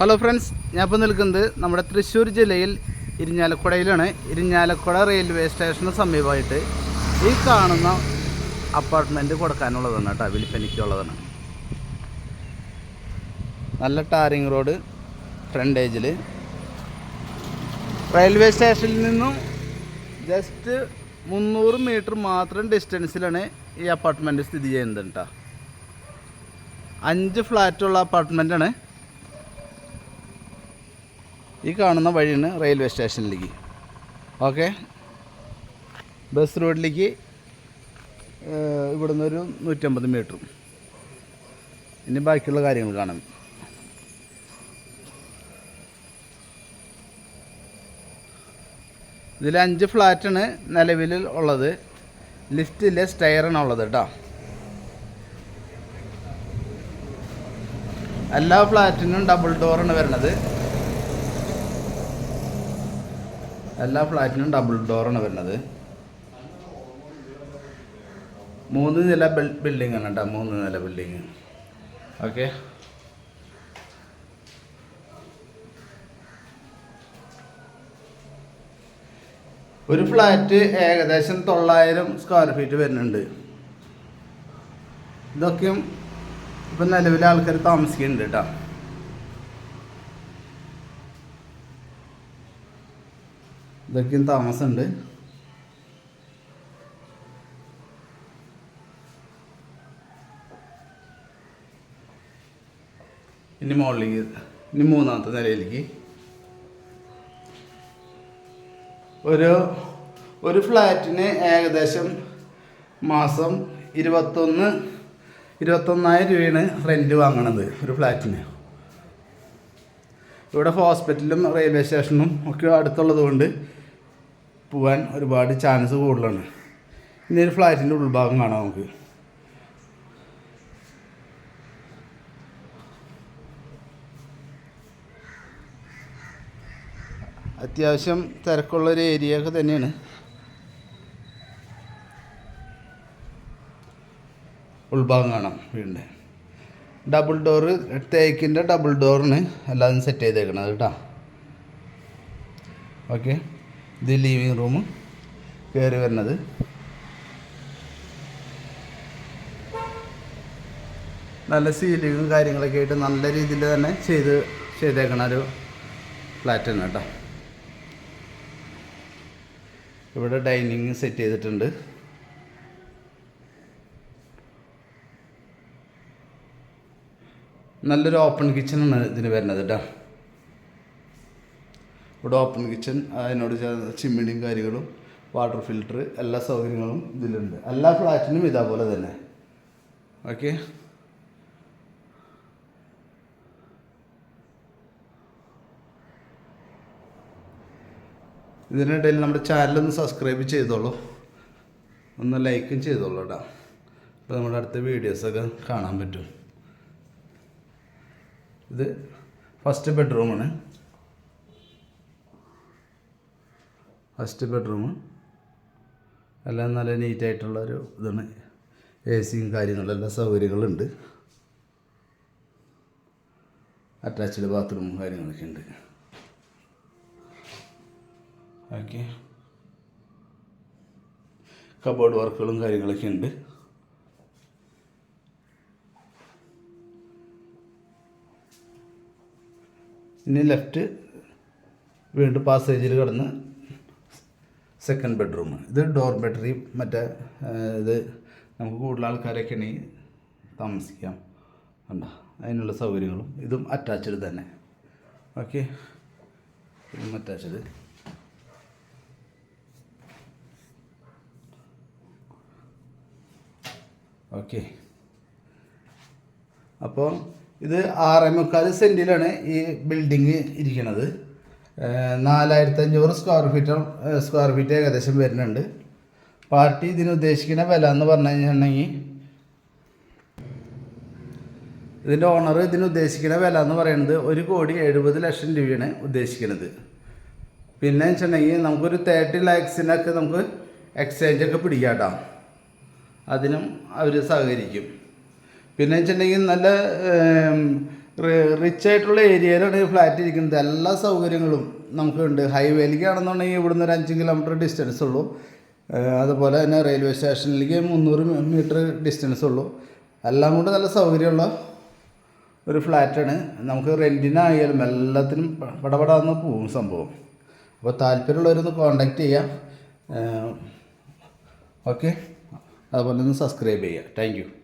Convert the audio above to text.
Hello friends ഞാൻ ഇപ്പോൾ നിൽക്കുന്നത് നമ്മുടെ തൃശ്ശൂർ ജില്ലയിൽ ഇരിഞ്ഞാലക്കുടയിലാണ്. ഇരിഞ്ഞാലക്കുട റെയിൽവേ സ്റ്റേഷന് സമീപമായിട്ട് ഈ കാണുന്ന അപ്പാർട്ട്മെന്റ് കൊടുക്കാനുള്ളതാണ് കേട്ടോ വിൽപ്പനയ്ക്കുള്ളതാണ്. നല്ല ടാറിങ് റോഡ് ഫ്രണ്ടേജിൽ റെയിൽവേ സ്റ്റേഷനിൽ നിന്നും ജസ്റ്റ് മുന്നൂറ് മീറ്റർ മാത്രം ഡിസ്റ്റൻസിലാണ് ഈ അപ്പാർട്ട്മെന്റ് സ്ഥിതി ചെയ്യുന്നത് കേട്ടോ. അഞ്ച് ഫ്ലാറ്റുള്ള അപ്പാർട്ട്മെന്റാണ് ഈ കാണുന്ന വഴിയാണ് റെയിൽവേ സ്റ്റേഷനിലേക്ക് ഓക്കെ ബസ് റോഡിലേക്ക് ഇവിടുന്ന് ഒരു നൂറ്റമ്പത് മീറ്ററും ഇനി ബാക്കിയുള്ള കാര്യങ്ങൾ കാണാം. ഇതിൽ അഞ്ച് ഫ്ലാറ്റാണ് നിലവിൽ ഉള്ളത്. ലിഫ്റ്റിലെ സ്റ്റെയറാണ് ഉള്ളത് കേട്ടോ. എല്ലാ ഫ്ലാറ്റിനും ഡബിൾ ഡോറാണ് വരുന്നത്. എല്ലാ ഫ്ലാറ്റിനും ഡബിൾ ഡോറാണ് വരുന്നത്. മൂന്ന് നില ബിൽഡിംഗ് ആണ് കേട്ടോ മൂന്ന് നില ബിൽഡിങ് ഓക്കെ ഒരു ഫ്ലാറ്റ് ഏകദേശം തൊള്ളായിരം സ്ക്വയർ ഫീറ്റ് വരുന്നുണ്ട്. ഇതൊക്കെയും ഇപ്പം നിലവിലെ ആൾക്കാർ താമസിക്കുന്നുണ്ട് കേട്ടോ ഇതൊക്കെയും താമസമുണ്ട്. ഇനി മുകളിലേക്ക് ഇനി മൂന്നാമത്തെ നിലയിലേക്ക്. ഒരു ഒരു ഫ്ലാറ്റിന് ഏകദേശം മാസം ഇരുപത്തൊന്ന് ഇരുപത്തൊന്നായിരം രൂപയാണ് റെന്റ് വാങ്ങണത് ഒരു ഫ്ലാറ്റിന്. ഇവിടെ ഹോസ്പിറ്റലും റെയിൽവേ സ്റ്റേഷനും ഒക്കെ അടുത്തുള്ളത് കൊണ്ട് പോകാൻ ഒരുപാട് ചാൻസ് കൂടുതലാണ്. ഇനി ഒരു ഫ്ലാറ്റിന്റെ ഉൾഭാഗം കാണാം നമുക്ക്. അത്യാവശ്യം തിരക്കുള്ള ഒരു ഏരിയ ഒക്കെ തന്നെയാണ്. ഉൾഭാഗം കാണാം വീടിന്റെ ഡബിൾ ഡോറ് തേക്കിന്റെ ഡബിൾ ഡോറിന് എല്ലാതും സെറ്റ് ചെയ്തേക്കണത് കേട്ടോ. ഓക്കെ ഇത് ലിവിങ് റൂം കയറി വരുന്നത്. നല്ല സീലിങ്ങും കാര്യങ്ങളൊക്കെ ആയിട്ട് നല്ല രീതിയിൽ തന്നെ ചെയ്ത് ചെയ്തേക്കണ ഒരു ഫ്ലാറ്റ് തന്നെ കേട്ടോ. ഇവിടെ ഡൈനിങ് സെറ്റ് ചെയ്തിട്ടുണ്ട്. നല്ലൊരു ഓപ്പൺ കിച്ചണാണ് ഇതിന് വരുന്നത് കേട്ടോ. ഇവിടെ ഓപ്പൺ കിച്ചൺ അതിനോട് ചേർന്ന് ചിമ്മിണിയും കാര്യങ്ങളും വാട്ടർ ഫിൽറ്റർ എല്ലാ സൗകര്യങ്ങളും ഇതിലുണ്ട്. എല്ലാ ഫ്ലാറ്റിനും ഇതേപോലെ തന്നെ. ഓക്കെ ഇതിനിടയിൽ നമ്മുടെ ചാനലൊന്ന് സബ്സ്ക്രൈബ് ചെയ്തോളൂ. ഒന്ന് ലൈക്കും ചെയ്തോളൂ കേട്ടോ അപ്പോൾ നമ്മുടെ അടുത്ത വീഡിയോസൊക്കെ കാണാൻ പറ്റും. ഇത് ഫസ്റ്റ് ബെഡ്റൂമാണ് ഫസ്റ്റ് ബെഡ്റൂം. എല്ലാം നല്ല നീറ്റായിട്ടുള്ള ഒരു ഇതാണ്. എ സിയും കാര്യങ്ങളും എല്ലാ സൗകര്യങ്ങളുണ്ട്. അറ്റാച്ച്ഡ് ബാത്റൂമും കാര്യങ്ങളൊക്കെ ഉണ്ട്. ഓക്കെ കബോർഡ് വർക്കുകളും കാര്യങ്ങളൊക്കെ ഉണ്ട്. ഇനി ലെഫ്റ്റ് വീണ്ടും പാസേജിൽ കിടന്ന് സെക്കൻഡ് ബെഡ്റൂം ഇത് ഡോർമെട്രി മറ്റേ ഇത് നമുക്ക് കൂടുതൽ ആൾക്കാരൊക്കെ ഉണ്ടെങ്കിൽ താമസിക്കാം. കണ്ട? അതിനുള്ള സൗകര്യങ്ങളും ഇതും അറ്റാച്ച്ഡ് തന്നെ. ഓക്കെ ഇതും അറ്റാച്ച്ഡ് ഓക്കെ അപ്പോൾ ഇത് ആറേ മുക്കാൽ സെന്റിലാണ് ഈ ബിൽഡിങ് ഇരിക്കുന്നത് നാലായിരത്തി അഞ്ഞൂറ് സ്ക്വയർ ഫീറ്റ് സ്ക്വയർ ഫീറ്റ് ഏകദേശം വരുന്നുണ്ട്. പാർട്ടി ഇതിന് ഉദ്ദേശിക്കുന്ന വില എന്ന് പറഞ്ഞു കഴിഞ്ഞിട്ടുണ്ടെങ്കിൽ ഇതിന്റെ ഓണർ ഇതിന് ഉദ്ദേശിക്കുന്ന വില എന്ന് പറയുന്നത് ഒരു കോടി എഴുപത് ലക്ഷം രൂപയാണ് ഉദ്ദേശിക്കുന്നത്. പിന്നെ വെച്ചിട്ടുണ്ടെങ്കിൽ നമുക്കൊരു തേർട്ടി ലാക്സിനൊക്കെ നമുക്ക് എക്സ്ചേഞ്ച് ഒക്കെ പിടിക്കാം കേട്ടോ. അതിനും അവർ സഹകരിക്കും. പിന്നെ വെച്ചിട്ടുണ്ടെങ്കിൽ നല്ല റിച്ച് ആയിട്ടുള്ള ഏരിയയിലാണ് ഈ ഫ്ലാറ്റ് ഇരിക്കുന്നത്. എല്ലാ സൗകര്യങ്ങളും നമുക്കുണ്ട്. ഹൈവേയിലേക്ക് ആണെന്നുണ്ടെങ്കിൽ ഇവിടുന്ന് ഒരു അഞ്ച് കിലോമീറ്റർ ഡിസ്റ്റൻസ് ഉള്ളൂ. അതുപോലെ തന്നെ റെയിൽവേ സ്റ്റേഷനിലേക്ക് മുന്നൂറ് മീറ്റർ ഡിസ്റ്റൻസ് ഉള്ളൂ. എല്ലാം കൊണ്ട് നല്ല സൗകര്യമുള്ള ഒരു ഫ്ലാറ്റാണ് നമുക്ക് റെന്റിനായാലും എല്ലാത്തിനും പടപടാന്ന് പോവും സംഭവം. അപ്പോൾ താല്പര്യമുള്ളവരൊന്ന് കോണ്ടാക്ട് ചെയ്യാം. ഓക്കെ. അതുപോലെ ഒന്ന് സബ്സ്ക്രൈബ് ചെയ്യുക താങ്ക്